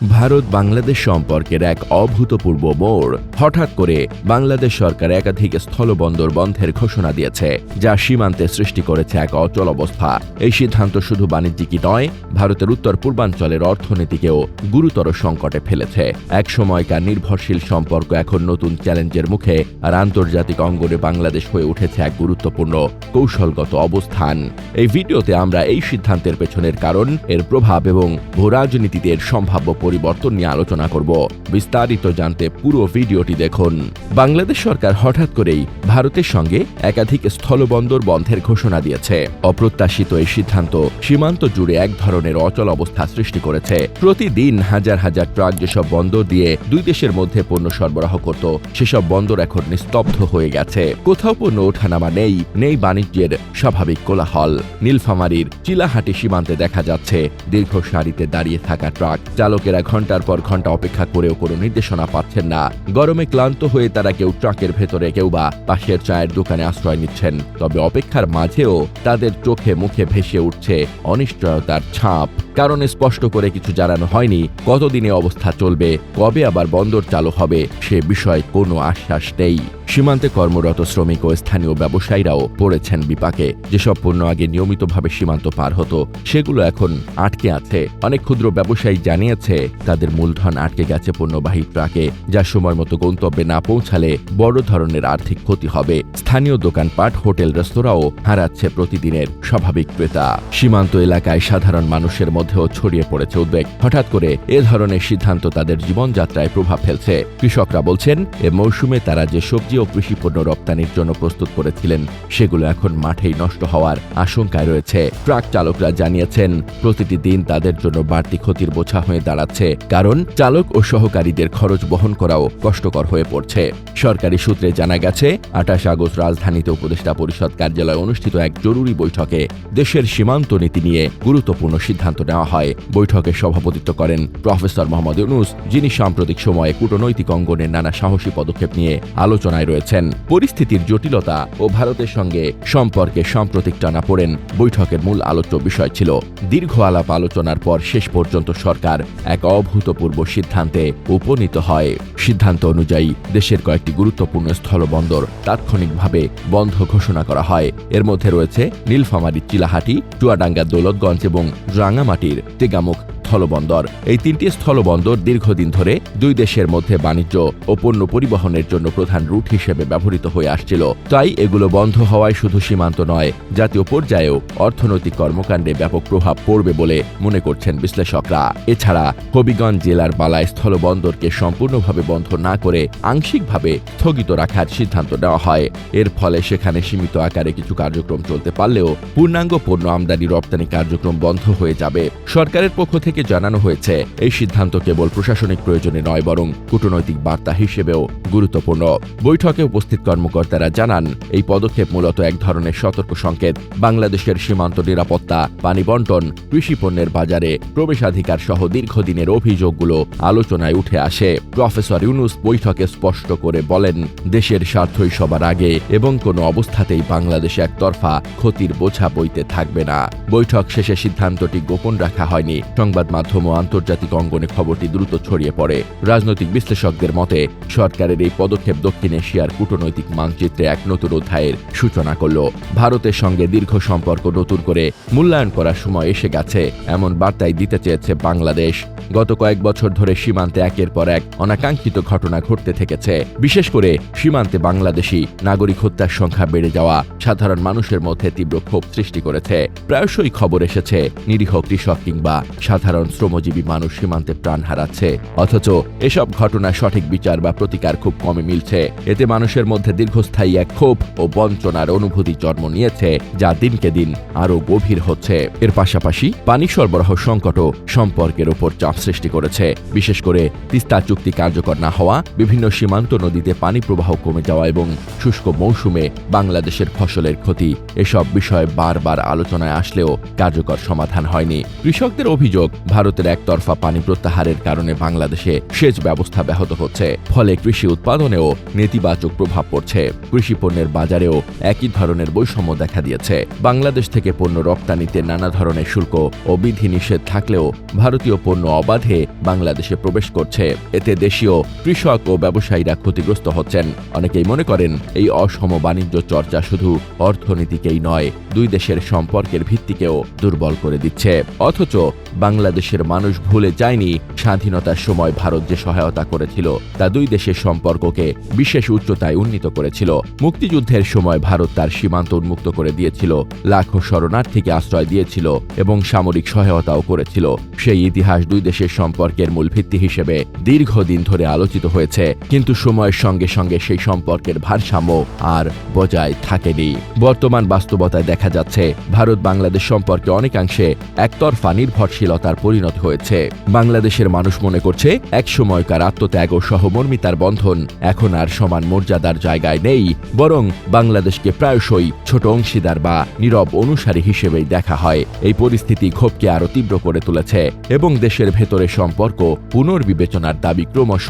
ভারত বাংলাদেশ সম্পর্কের এক অভূতপূর্ব মোড়। হঠাৎ করে বাংলাদেশ সরকার একাধিক স্থলবন্দর বন্ধের ঘোষণা দিয়েছে, যা সীমান্তে সৃষ্টি করেছে এক অচল অবস্থা। এই সিদ্ধান্ত শুধু বাণিজ্যিকই নয়, ভারতের উত্তর পূর্বাঞ্চলের অর্থনীতিকেও গুরুতর সংকটে ফেলেছে। এক সময়কার নির্ভরশীল সম্পর্ক এখন নতুন চ্যালেঞ্জের মুখে, আর আন্তর্জাতিক অঙ্গনে বাংলাদেশ হয়ে উঠেছে এক গুরুত্বপূর্ণ, কৌশলগত অবস্থান। এই ভিডিওতে আমরা এই সিদ্ধান্তের পেছনের কারণ, এর প্রভাব এবং ভূরাজনীতিতে এর সম্ভাব্য পরিবর্তন নিয়ে আলোচনা করব। বিস্তারিত জানতে পুরো ভিডিওটি দেখুন। বাংলাদেশ সরকার হঠাৎ করেই ভারতের সঙ্গে একাধিক স্থলবন্দর বন্ধের ঘোষণা দিয়েছে। অপ্রত্যাশিত এই সিদ্ধান্ত সীমান্ত জুড়ে এক ধরনের অচল অবস্থা সৃষ্টি করেছে। প্রতিদিন হাজার হাজার ট্রাক যেসব বন্দর দিয়ে দুই দেশের মধ্যে পণ্য সরবরাহ করত, সেসব বন্দর এখন নিস্তব্ধ হয়ে গেছে। কোথাও পণ্য ওঠানামা নেই নেই বাণিজ্যের স্বাভাবিক কোলাহল। নীলফামারীর চিলাহাটি সীমান্তে দেখা যাচ্ছে দীর্ঘ সারিতে দাঁড়িয়ে থাকা ট্রাক চালকেরা ঘণ্টার পর ঘণ্টা অপেক্ষা করেও কোনো নির্দেশনা পাচ্ছেন না। গরমে ক্লান্ত হয়ে তারা কেউ ট্রাকের ভেতরে, কেউ বা পাশের চায়ের দোকানে আশ্রয় নিচ্ছেন। তবে অপেক্ষার মাঝেও তাদের চোখে মুখে ভেসে উঠছে অনিশ্চয়তার ছাপ। কারণ স্পষ্ট করে কিছু জানানো হয়নি কতদিনে অবস্থা চলবে, কবে আবার বন্দর চালু হবে, সে বিষয়ে কোনো আশ্বাস নেই। সীমান্তে কর্মরত শ্রমিক ও স্থানীয় ব্যবসায়ীরাও পড়েছেন বিপাকে। যেসব পণ্য আগে নিয়মিতভাবে সীমান্ত পার হতো, সেগুলো এখন আটকে আছে। অনেক ক্ষুদ্র ব্যবসায়ী জানিয়েছে, তাদের মূলধন আটকে গেছে পণ্যবাহী ট্রাকে, যা সময় মতো গন্তব্যে না পৌঁছালে বড় ধরনের আর্থিক ক্ষতি হবে। স্থানীয় দোকানপাট, হোটেল, রেস্তোরাঁও হারাচ্ছে প্রতিদিনের স্বাভাবিক ক্রেতা। সীমান্ত এলাকায় সাধারণ মানুষের মধ্যেও ছড়িয়ে পড়েছে উদ্বেগ। হঠাৎ করে এ ধরনের সিদ্ধান্ত তাদের জীবনযাত্রায় প্রভাব ফেলছে। কৃষকরা বলছেন, এ মৌসুমে তারা যে সবজি ও কৃষি পণ্য রপ্তানির জন্য প্রস্তুত করেছিলেন, সেগুলো এখন মাঠেই নষ্ট হওয়ার আশঙ্কায় রয়েছে। ট্রাক চালকরা জানিয়েছেন, প্রতিটি দিন তাদের জন্য বাড়তি ক্ষতির বোঝা হয়ে দাঁড়াচ্ছে, কারণ চালক ও সহকারীদের খরচ বহন করাও কষ্টকর হয়ে পড়ছে। সরকারি সূত্রে জানা গেছে, আঠাশ আগস্ট রাজধানীতে উপদেষ্টা পরিষদ কার্যালয়ে অনুষ্ঠিত এক জরুরি বৈঠকে দেশের সীমান্ত নীতি নিয়ে গুরুত্বপূর্ণ সিদ্ধান্ত নেওয়া হয়। বৈঠকে সভাপতিত্ব করেন প্রফেসর মোহাম্মদ ইউনুস, যিনি সাম্প্রতিক সময়ে কূটনৈতিক অঙ্গনের নানা সাহসী পদক্ষেপ নিয়ে আলোচনায় রয়েছেন। পরিস্থিতির জটিলতা ও ভারতের সঙ্গে সম্পর্কে সাম্প্রতিক টানা পড়েন। বৈঠকের মূল আলোচ্য বিষয় ছিল দীর্ঘ আলাপ আলোচনার পর শেষ পর্যন্ত সরকার এক অভূতপূর্ব সিদ্ধান্তে উপনীত হয়। সিদ্ধান্ত অনুযায়ী দেশের কয়েকটি গুরুত্বপূর্ণ স্থলবন্দর তাৎক্ষণিকভাবে বন্ধ ঘোষণা করা হয়। এর মধ্যে রয়েছে নীলফামারীর চিলাহাটি, চুয়াডাঙ্গা, দৌলতগঞ্জ এবং রাঙামাটির তেগামুখ স্থলবন্দর। এই তিনটি স্থলবন্দর দীর্ঘদিন ধরে দুই দেশের মধ্যে বাণিজ্য ও পণ্য পরিবহনের জন্য প্রধান রুট হিসেবে ব্যবহৃত হয়ে আসছিল। তাই এগুলো বন্ধ হওয়ায় শুধু সীমান্ত নয়, জাতীয় পর্যায়েও অর্থনৈতিক কর্মকাণ্ডে ব্যাপক প্রভাব পড়বে বলে মনে করছেন বিশ্লেষকরা। এছাড়া হবিগঞ্জ জেলার বালায় স্থলবন্দরকে সম্পূর্ণভাবে বন্ধ না করে আংশিকভাবে স্থগিত রাখার সিদ্ধান্ত নেওয়া হয়। এর ফলে সেখানে সীমিত আকারে কিছু কার্যক্রম চলতে পারলেও পূর্ণাঙ্গ পণ্য আমদানি রপ্তানি কার্যক্রম বন্ধ হয়ে যাবে। সরকারের পক্ষ থেকে জানানো হয়েছে। এই সিদ্ধান্ত কেবল প্রশাসনিক প্রয়োজনে নয়, বরং কূটনৈতিক বার্তা হিসেবেও গুরুত্বপূর্ণ। বৈঠকে উপস্থিত কর্মকর্তারা জানান, এই পদক্ষেপ মূলত এক ধরনের সতর্ক সংকেত। বাংলাদেশের সীমান্ত নিরাপত্তা, পানি বন্টন, কৃষি পণ্যের বাজারে প্রবেশাধিকার সহ দীর্ঘদিনের অভিযোগগুলো আলোচনায় উঠে আসে। প্রফেসর ইউনুস বৈঠকে স্পষ্ট করে বলেন, দেশের স্বার্থই সবার আগে এবং কোনো অবস্থাতেই বাংলাদেশ একতরফা ক্ষতির বোঝা বইতে থাকবে না। বৈঠক শেষে সিদ্ধান্তটি গোপন রাখা হয়নি। সংবাদ মাধ্যম ও আন্তর্জাতিক অঙ্গনে খবরটি দ্রুত ছড়িয়ে পড়ে। রাজনৈতিক বিশ্লেষকদের মতে, সরকারের এই পদক্ষেপ দক্ষিণ এশিয়ার কূটনৈতিক মানচিত্রে এক নতুন অধ্যায়ের সূচনা করল। ভারতের সঙ্গে দীর্ঘ সম্পর্ক নতুন করে মূল্যায়ন করার সময় এসে গেছে, এমন বার্তাই দিতে চেয়েছে বাংলাদেশ। গত কয়েক বছর ধরে সীমান্তে একের পর এক অনাকাঙ্ক্ষিত ঘটনা ঘটতে থেকেছে। বিশেষ করে সীমান্তে বাংলাদেশি নাগরিক হত্যার সংখ্যা বেড়ে যাওয়া সাধারণ মানুষের মধ্যে তীব্র ক্ষোভ সৃষ্টি করেছে। প্রায়শই খবর এসেছে, নিরীহ কৃষক কিংবা সাধারণ শ্রমজীবী মানুষ সীমান্তে প্রাণ হারাচ্ছে। অথচ এসব ঘটনা সঠিক বিচার বা প্রতিকার খুব কমে মিলছে। এতে মানুষের মধ্যে দীর্ঘস্থায়ী এক ক্ষোভ ও বঞ্চনার অনুভূতি জন্ম নিয়েছে, যা দিনকে দিন আরও গভীর হচ্ছে। এর পাশাপাশি পানি সরবরাহ সংকটও সম্পর্কের ওপর চাপ সৃষ্টি করেছে। বিশেষ করে তিস্তা চুক্তি কার্যকর না হওয়া, বিভিন্ন সীমান্ত নদীতে পানি প্রবাহ কমে যাওয়া এবং শুষ্ক মৌসুমে বাংলাদেশের ফসলের ক্ষতি, এসব বিষয়ে বারবার আলোচনায় আসলেও কার্যকর সমাধান হয়নি। কৃষকদের অভিযোগ ভারতের একতরফা পানি প্রত্যাহারের কারণে বাংলাদেশে সেচ ব্যবস্থা ব্যাহত হচ্ছে। ফলে কৃষি উৎপাদনেও নেতিবাচক প্রভাব পড়ছে। কৃষি পণ্যের বাজারেও একই ধরনের বৈষম্য দেখা দিয়েছে। বাংলাদেশ থেকে পণ্য রপ্তানিতে নানা ধরনের শুল্ক ও বিধিনিষেধ থাকলেও ভারতীয় পণ্য অবাধে বাংলাদেশে প্রবেশ করছে। এতে দেশীয় কৃষক ও ব্যবসায়ীরা ক্ষতিগ্রস্ত হচ্ছেন। অনেকেই মনে করেন এই অসম বাণিজ্য চর্চা শুধু অর্থনীতিকেই নয়, দুই দেশের সম্পর্কের ভিত্তিকেও দুর্বল করে দিচ্ছে। অথচ বাংলাদেশের মানুষ ভুলে যায়নি স্বাধীনতার সময় ভারত যে সহায়তা করেছিল, তা দুই দেশের সম্পর্ককে বিশেষ উচ্চতায় উন্নীত করেছিল। মুক্তিযুদ্ধের সময় ভারত তার সীমান্ত উন্মুক্ত করে দিয়েছিল, লাখো শরণার্থীকে আশ্রয় দিয়েছিল এবং সামরিক সহায়তাও করেছিল। সেই ইতিহাস দুই দেশের সম্পর্কের মূল ভিত্তি হিসেবে দীর্ঘদিন ধরে আলোচিত হয়েছে, কিন্তু সময়ের সঙ্গে সঙ্গে সেই সম্পর্কের ভারসাম্য আর বজায় থাকেনি। বর্তমান বাস্তবতায় দেখা যাচ্ছে ভারত বাংলাদেশ সম্পর্কে অনেকাংশে একতরফা নির্ভরশীলতার পরিণত হয়েছে। বাংলাদেশের মানুষ মনে করছে, এক সময়কার আত্মত্যাগ ও সহমর্মিতার বন্ধন এখন আর সমান মর্যাদার জায়গায় নেই, বরং বাংলাদেশকে প্রায়শই ছোট অংশীদার বা নীরব অনুসারী হিসেবেই দেখা হয়। এই পরিস্থিতি ক্ষোভকে আরও তীব্র করে তুলেছে এবং দেশের ভেতরে সম্পর্ক পুনর্বিবেচনার দাবি ক্রমশ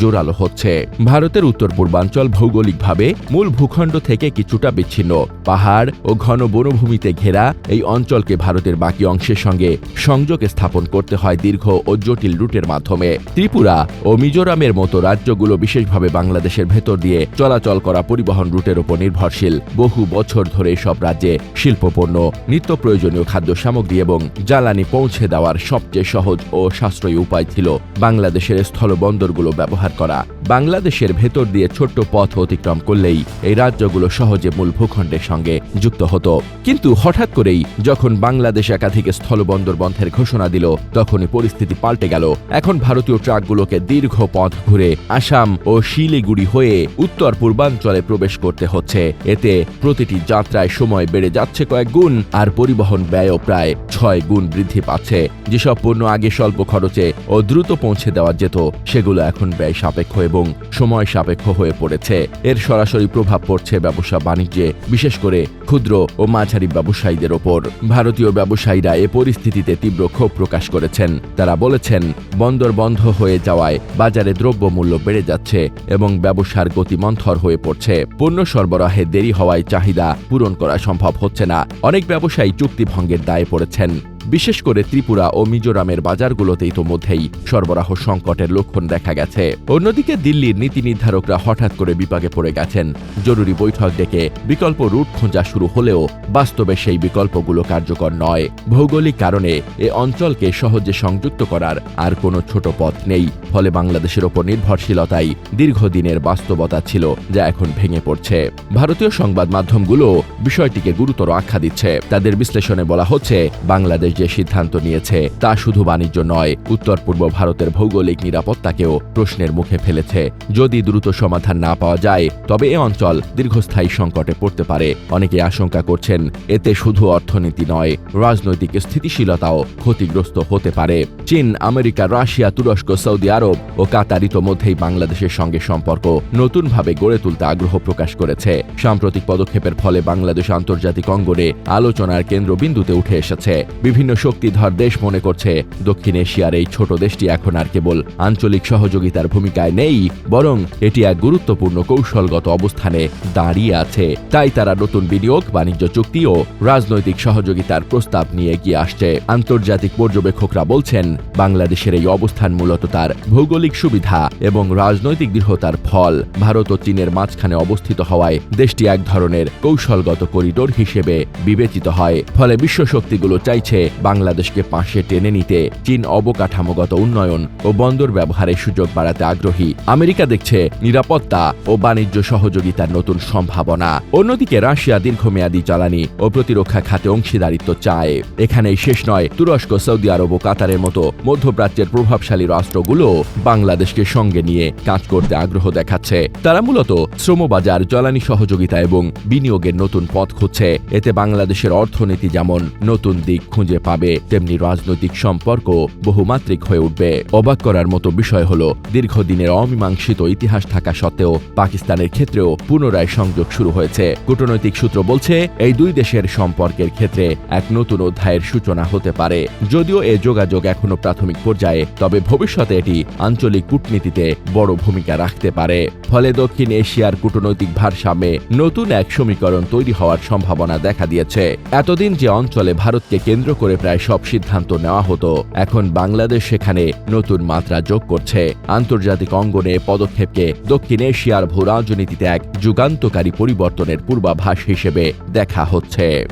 জোরালো হচ্ছে। ভারতের উত্তর পূর্বাঞ্চল ভৌগোলিকভাবে মূল ভূখণ্ড থেকে কিছুটা বিচ্ছিন্ন। পাহাড় ও ঘন বনভূমিতে ঘেরা এই অঞ্চলকে ভারতের বাকি অংশের সঙ্গে সংযোগ স্থাপন করতে হয় দীর্ঘ ও জটিল রুটের মাধ্যমে। ত্রিপুরা ও মিজোরামের মতো রাজ্যগুলো বিশেষভাবে বাংলাদেশের ভেতর দিয়ে চলাচল করা পরিবহন রুটের উপর নির্ভরশীল। বহু বছর ধরে সব রাজ্যে শিল্পপণ্য, নিত্য প্রয়োজনীয় খাদ্য সামগ্রী এবং জ্বালানি পৌঁছে দেওয়ার সবচেয়ে সহজ ও সাশ্রয়ী উপায় ছিল বাংলাদেশের স্থলবন্দরগুলো ব্যবহার করা। বাংলাদেশের ভেতর দিয়ে ছোট্ট পথ অতিক্রম করলেই এই রাজ্যগুলো সহজে মূল ভূখণ্ডের সঙ্গে যুক্ত হতো। কিন্তু হঠাৎ করেই যখন বাংলাদেশ একাধিক স্থলবন্দর বন্ধের ঘোষণা দিল। তখনই পরিস্থিতি পাল্টে গেল। এখন ভারতীয় ট্রাকগুলোকে দীর্ঘ পথ ঘুরে আসাম ও শিলিগুড়ি হয়ে উত্তর পূর্বাঞ্চলে প্রবেশ করতে হচ্ছে। এতে প্রতিটি যাত্রায় সময় বেড়ে যাচ্ছে কয়েক গুণ আর পরিবহন ব্যয়ও প্রায় ছয় গুণ বৃদ্ধি পাচ্ছে। যেসব পণ্য আগে স্বল্প খরচে ও দ্রুত পৌঁছে দেওয়া যেত, সেগুলো এখন ব্যয় সাপেক্ষ এবং সময় সাপেক্ষ হয়ে পড়েছে। এর সরাসরি প্রভাব পড়ছে ব্যবসা বাণিজ্যে, বিশেষ করে ক্ষুদ্র ও মাঝারি ব্যবসায়ীদের ওপর। ভারতীয় ব্যবসায়ীরা এ পরিস্থিতিতে তীব্র ক্ষোভ প্রকাশ করেছেন। তারা বলেছেন, বন্দর বন্ধ হয়ে যাওয়ায় বাজারে দ্রব্যমূল্য বেড়ে যাচ্ছে এবং ব্যবসার গতি মন্থর হয়ে পড়ছে। পণ্য সরবরাহে দেরি হওয়ায় চাহিদা পূরণ করা সম্ভব হচ্ছে না। অনেক ব্যবসায়ী চুক্তি ভঙ্গের দায়ে পড়েছেন। বিশেষ করে ত্রিপুরা ও মিজোরামের বাজারগুলোতে ইতোমধ্যেই সরবরাহ সংকটের লক্ষণ দেখা গেছে। অন্যদিকে দিল্লির নীতি নির্ধারকরা হঠাৎ করে বিপাকে পড়ে গেছেন। জরুরি বৈঠক ডেকে বিকল্প রুট খোঁজা শুরু হলেও বাস্তবে সেই বিকল্পগুলো কার্যকর নয়। ভৌগোলিক কারণে এ অঞ্চলকে সহজে সংযুক্ত করার আর কোনো ছোট পথ নেই। ফলে বাংলাদেশের ওপর নির্ভরশীলতাই দীর্ঘদিনের বাস্তবতা ছিল যা এখন ভেঙে পড়ছে। ভারতীয় সংবাদ মাধ্যমগুলো বিষয়টিকে গুরুতর আখ্যা দিচ্ছে। তাদের বিশ্লেষণে বলা হচ্ছে, বাংলাদেশ যে সিদ্ধান্ত নিয়েছে তা শুধু বাণিজ্য নয়, উত্তর পূর্ব ভারতের ভৌগোলিক নিরাপত্তাকেও প্রশ্নের মুখে ফেলেছে। যদি দ্রুত সমাধান না পাওয়া যায়, তবে এ অঞ্চল দীর্ঘস্থায়ী সংকটে পড়তে পারে। অনেকে আশঙ্কা করছেন, এতে শুধু অর্থনীতি নয়, রাজনৈতিক স্থিতিশীলতাও ক্ষতিগ্রস্ত হতে পারে। চীন, আমেরিকা, রাশিয়া, তুরস্ক, সৌদি আরব ও কাতার ইতোমধ্যেই বাংলাদেশের সঙ্গে সম্পর্ক নতুনভাবে গড়ে তুলতে আগ্রহ প্রকাশ করেছে। সাম্প্রতিক পদক্ষেপের ফলে বাংলাদেশ আন্তর্জাতিক অঙ্গনে আলোচনার কেন্দ্রবিন্দুতে উঠে এসেছে। বিভিন্ন শক্তিধর দেশ মনে করছে। দক্ষিণ এশিয়ার এই ছোট দেশটি এখন আর কেবল আঞ্চলিক সহযোগিতার ভূমিকায় নেই, বরং এটি এক গুরুত্বপূর্ণ কৌশলগত অবস্থানে দাঁড়িয়ে আছে। তাই তারা নতুন বিনিয়োগ, বাণিজ্য চুক্তি ও রাজনৈতিক সহযোগিতার প্রস্তাব নিয়ে এগিয়ে আসছে। আন্তর্জাতিক পর্যবেক্ষকরা বলছেন, বাংলাদেশের এই অবস্থান মূলত তার ভৌগোলিক সুবিধা এবং রাজনৈতিক দৃঢ়তার ফল। ভারত ও চীনের মাঝখানে অবস্থিত হওয়ায় দেশটি এক ধরনের কৌশলগত করিডোর হিসেবে বিবেচিত হয়। ফলে বিশ্ব শক্তিগুলো চাইছে বাংলাদেশকে পাশে টেনে নিতে চীন অবকাঠামোগত উন্নয়ন ও বন্দর ব্যবহারের সুযোগ বাড়াতে আগ্রহী। আমেরিকা দেখছে নিরাপত্তা ও বাণিজ্য সহযোগিতার নতুন সম্ভাবনা। অন্যদিকে রাশিয়া দীর্ঘমেয়াদী জ্বালানি ও প্রতিরক্ষা খাতে অংশীদারিত্ব চায়। এখানেই শেষ নয়, তুরস্ক, সৌদি আরব ও কাতারের মতো মধ্যপ্রাচ্যের প্রভাবশালী রাষ্ট্রগুলো বাংলাদেশকে সঙ্গে নিয়ে কাজ করতে আগ্রহ দেখাচ্ছে। তারা মূলত শ্রমবাজার, জ্বালানি সহযোগিতা এবং বিনিয়োগের নতুন পথ খুঁজছে। এতে বাংলাদেশের অর্থনীতি যেমন নতুন দিক খুঁজে পাবে, তেমনি রাজনৈতিক সম্পর্ক বহুমাত্রিক হয়ে উঠবে। অবাক করার মতো বিষয় হল, দীর্ঘদিনের অমীমাংসিত ইতিহাস থাকা সত্ত্বেও পাকিস্তানের ক্ষেত্রেও পুনরায় সংযোগ শুরু হয়েছে। কূটনৈতিক সূত্র বলছে, এই দুই দেশের সম্পর্কের ক্ষেত্রে এক নতুন অধ্যায়ের সূচনা হতে পারে। যদিও এ যোগাযোগ এখনও প্রাথমিক পর্যায়ে, তবে ভবিষ্যতে এটি আঞ্চলিক কূটনীতিতে বড় ভূমিকা রাখতে পারে। ফলে দক্ষিণ এশিয়ার কূটনৈতিক ভারসাম্যে নতুন এক সমীকরণ তৈরি হওয়ার সম্ভাবনা দেখা দিয়েছে। এতদিন যে অঞ্চলে ভারতকে কেন্দ্র করে প্রায় সব সিদ্ধান্ত নেওয়া হতো। এখন বাংলাদেশ সেখানে নতুন মাত্রা যোগ করছে। আন্তর্জাতিক অঙ্গনে পদক্ষেপকে দক্ষিণ এশিয়ার ভূ রাজনীতিতে এক যুগান্তকারী পরিবর্তনের পূর্বাভাস হিসেবে দেখা হচ্ছে।